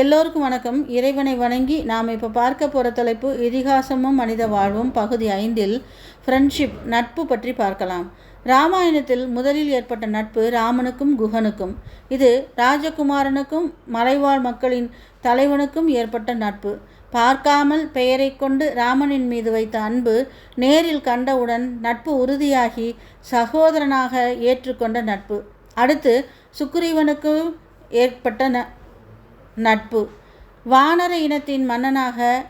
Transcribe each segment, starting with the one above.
எல்லோருக்கும் வணக்கம். இறைவனை வணங்கி நாம் இப்போ பார்க்க போகிற தலைப்பு இதிகாசமும் மனித வாழ்வும் பகுதி ஐந்தில் ஃப்ரெண்ட்ஷிப் நட்பு பற்றி பார்க்கலாம். ராமாயணத்தில் முதலில் ஏற்பட்ட நட்பு ராமனுக்கும் குகனுக்கும். இது ராஜகுமாரனுக்கும் மலைவாழ் மக்களின் தலைவனுக்கும் ஏற்பட்ட நட்பு. பார்க்காமல் பெயரை கொண்டு ராமனின் மீது வைத்த அன்பு நேரில் கண்டவுடன் நட்பு உறுதியாகி சகோதரனாக ஏற்றுக்கொண்ட நட்பு. அடுத்து சுக்ரீவனுக்கு ஏற்பட்ட ந நட்பு. வானர இனத்தின் மன்னனாக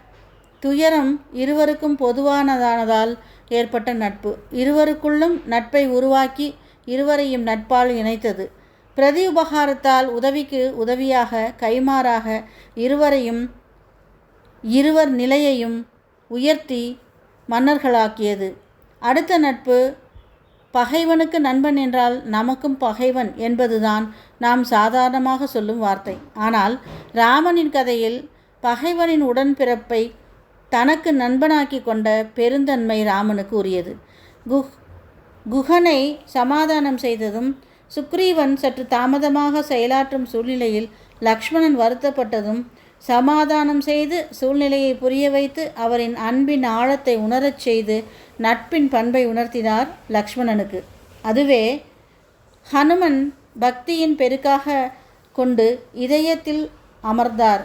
துயரம் இருவருக்கும் பொதுவானதானதால் ஏற்பட்ட நட்பு. இருவருக்குள்ளும் நட்பை உருவாக்கி இருவரையும் நட்பால் இணைத்தது. பிரதி உபகாரத்தால் உதவிக்கு உதவியாக கைமாறாக இருவரையும் இருவர் நிலையையும் உயர்த்தி மன்னர்களாக்கியது. அடுத்த நட்பு பகைவனுக்கு நண்பன் என்றால் நமக்கும் பகைவன் என்பதுதான் நாம் சாதாரணமாக சொல்லும் வார்த்தை. ஆனால் ராமனின் கதையில் பகைவனின் உடன்பிறப்பை தனக்கு நண்பனாக்கி கொண்ட பெருந்தன்மை ராமனுக்கு உரியது. குஹ் குஹனை சமாதானம் செய்ததும் சுக்ரீவன் சற்று தாமதமாக செயலாற்றும் சூழ்நிலையில் லக்ஷ்மணன் வருத்தப்பட்டதும் சமாதானம் செய்து சூழ்நிலையை புரிய வைத்து அவரின் அன்பின் ஆழத்தை உணரச் செய்து நட்பின் பண்பை உணர்த்தினார் லக்ஷ்மணனுக்கு. அதுவே ஹனுமன் பக்தியின் பெருக்காக கொண்டு இதயத்தில் அமர்ந்தார்.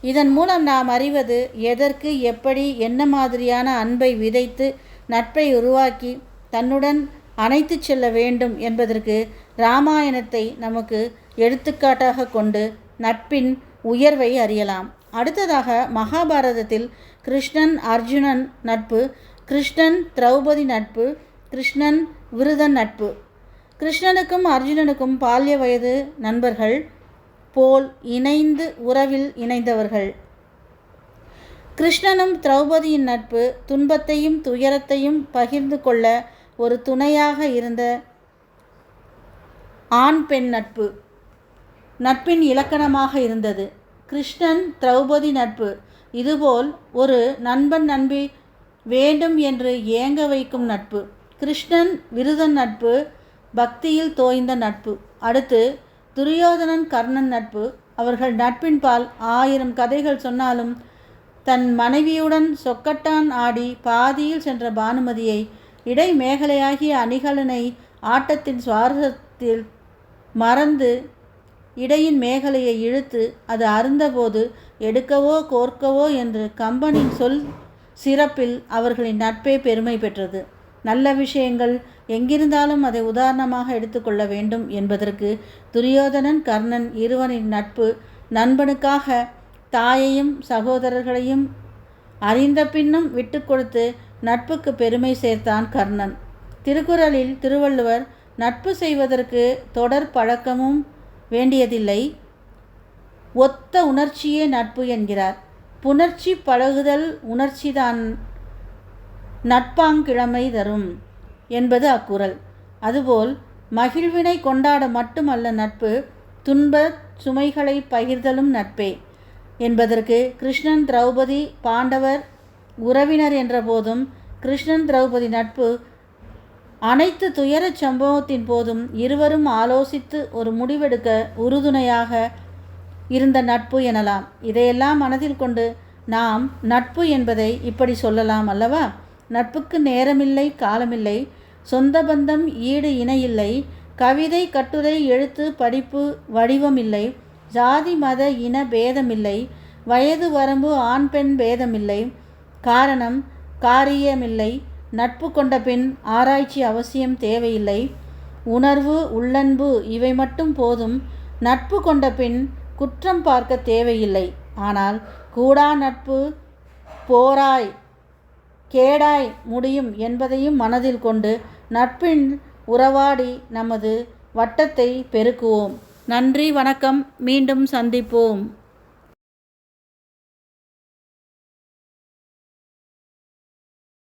இதன் மூலம் நாம் அறிவது எதற்கு எப்படி என்ன மாதிரியான அன்பை விதைத்து நட்பை உருவாக்கி தன்னுடன் அணைத்து செல்ல வேண்டும் என்பதற்கு இராமாயணத்தை நமக்கு எடுத்துக்காட்டாக கொண்டு நட்பின் உயர்வை அறியலாம். அடுத்ததாக மகாபாரதத்தில் கிருஷ்ணன் அர்ஜுனன் நட்பு கிருஷ்ணன் திரௌபதி நட்பு கிருஷ்ணன் விருதன் நட்பு. கிருஷ்ணனுக்கும் அர்ஜுனனுக்கும் பால்ய வயது நண்பர்கள். போல் இணைந்து உறவில் இணைந்தவர்கள். கிருஷ்ணனும் திரௌபதியின் நட்பு துன்பத்தையும் துயரத்தையும் பகிர்ந்து கொள்ள ஒரு துணையாக இருந்த ஆண் பெண் நட்பு. நட்பின் இலக்கணமாக இருந்தது. கிருஷ்ணன் திரௌபதி நட்பு. இதுபோல் ஒரு நண்பன் நண்பி வேண்டும் என்று ஏங்க வைக்கும் நட்பு. கிருஷ்ணன் விருதன் நட்பு. பக்தியில் தோய்ந்த நட்பு. அடுத்து துரியோதனன் கர்ணன் நட்பு. அவர்கள் நட்பின் பால் ஆயிரம் கதைகள் சொன்னாலும் தன் மனைவியுடன் சொக்கட்டான் ஆடி பாதியில் சென்ற பானுமதியை இடைமேகலையாகிய அணிகலனை ஆட்டத்தின் சுவாரஸ்யத்தில் மறந்து இடையின் மேகலையை இழுத்து அது அருந்தபோது எடுக்கவோ கோர்க்கவோ என்று கம்பனின் சொல் சிறப்பில் அவர்களின் நட்பே பெருமை பெற்றது. நல்ல விஷயங்கள் எங்கிருந்தாலும் அதை உதாரணமாக எடுத்துக்கொள்ள வேண்டும் என்பதற்கு துரியோதனன் கர்ணன் இருவனின் நட்பு நண்பனுக்காக தாயையும் சகோதரர்களையும் அறிந்த பின்னும் விட்டு கொடுத்து நட்புக்கு பெருமை சேர்த்தான் கர்ணன். திருக்குறளில் திருவள்ளுவர் நட்பு செய்வதற்கு தொடர் பழக்கமும் வேண்டியதில்லை. ஒத்த உணர்ச்சியே நட்பு என்கிறார். புணர்ச்சி பழகுதல் உணர்ச்சிதான் நட்பாங்கிழமை தரும் என்பது அக்குறள். அதுபோல் மகிழ்வினை கொண்டாட மட்டுமல்ல நட்பு துன்ப சுமைகளை பகிர்தலும் நட்பே. என்பதற்கு கிருஷ்ணன் திரௌபதி பாண்டவர் உறவினர் என்ற போதும் கிருஷ்ணன் திரௌபதி நட்பு அனைத்து துயரச் சம்பவத்தின் போதும் இருவரும் ஆலோசித்து ஒரு முடிவெடுக்க உறுதுணையாக இருந்த நட்பு எனலாம். இதையெல்லாம் மனதில் கொண்டு நாம் நட்பு என்பதை இப்படி சொல்லலாம் அல்லவா? நட்புக்கு நேரமில்லை காலமில்லை. சொந்த பந்தம் ஈடு இணையில்லை. கவிதை கட்டுரை எழுத்து படிப்பு வடிவமில்லை. ஜாதி மத இன பேதமில்லை. வயது வரம்பு ஆண் பெண் பேதமில்லை. காரணம் காரியமில்லை. நட்பு கொண்ட பின் ஆராய்ச்சி அவசியம் தேவையில்லை. உணர்வு உள்ளன்பு இவை மட்டும் போதும். நட்பு கொண்ட பின் குற்றம் பார்க்க தேவையில்லை. ஆனால் கூடா நட்பு போராய். கேடாய் முடியும் என்பதையும் மனதில் கொண்டு நட்பின் உறவாடி நமது வட்டத்தை பெருக்குவோம். நன்றி வணக்கம். மீண்டும் சந்திப்போம்.